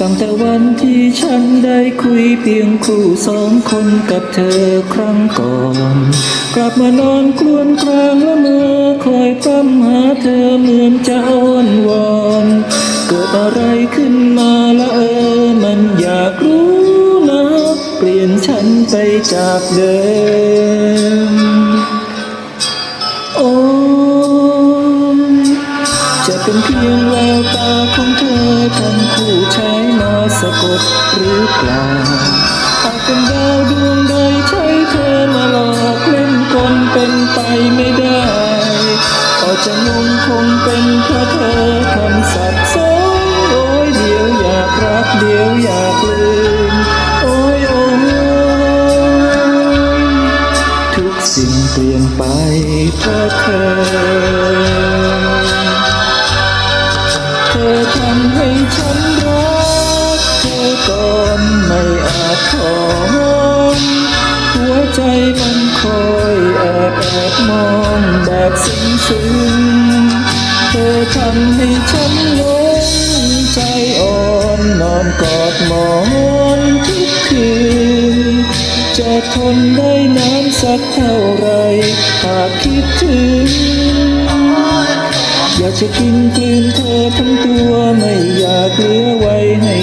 ตั้งแต่วันที่ฉันได้คุยเพียงคู่สองคนกับเธอครั้งก่อน กลับมานอนครวญครางและเมื่อคอยปั้มหาเธอเหมือนจะอ้อนวอน เกิดอะไรขึ้นมาละเออ มันอยากรู้นะเปลี่ยนฉันไปจากเดิม โอ้จะเป็นเพียงแววตาของเธอทั้งคู่ใช้ กดหรือเปล่าอาจเป็นดาวดวงใดใช้เธอมาหลอกเล่นกลเป็นไปไม่ได้ก็จะงงคงเป็นเพราะเธอทำสับสนโอ้ยเดี๋ยวอยากรักเดี๋ยวอยากลืมโอ้ยโอ้ยทุกสิ่งเปลี่ยนไปเพราะเธอ ใจมันคอยแอบแอบมองแบบซึ้งซึ้งเธอทำให้ฉันลงใจอ่อนนอนกอดหมอนทุกคืน จะทนได้นานสักเท่าไรหากคิดถึง อยากจะกินกลืนเธอทั้งตัวไม่อยากเหลือไว้ให้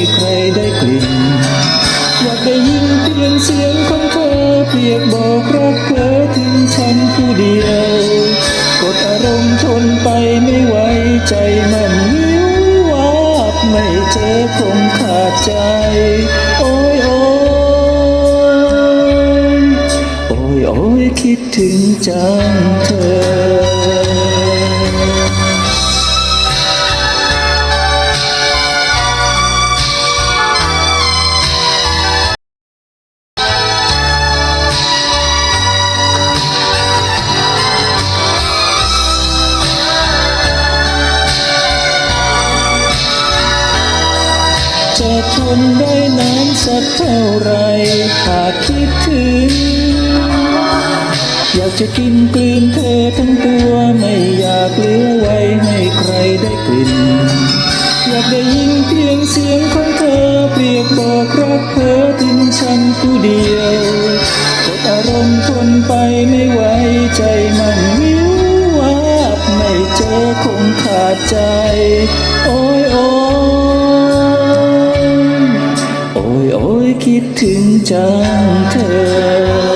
เดียว กดอารมณ์ทนไปไม่ไหวใจมันวิววับไม่เจอคงขาดใจ โอ้ยโอ้ยโอ้ยโอ้ยคิดถึงจังเธอ ทนได้นานสักเท่าไรหากคิดถึง อยากจะกินกลืนเธอทั้งตัวไม่อยากเหลือไว้ให้ใครได้กลิ่น อยากได้ยินเพียงเสียงของเธอเปรียบบอกรักเธอถึงฉันผู้เดียวกดอารมณ์ทนไปไม่ไหวใจมันวิววับไม่เจอคงขาดใจ โอ้ยโอ้ คิดถึงจังเธอ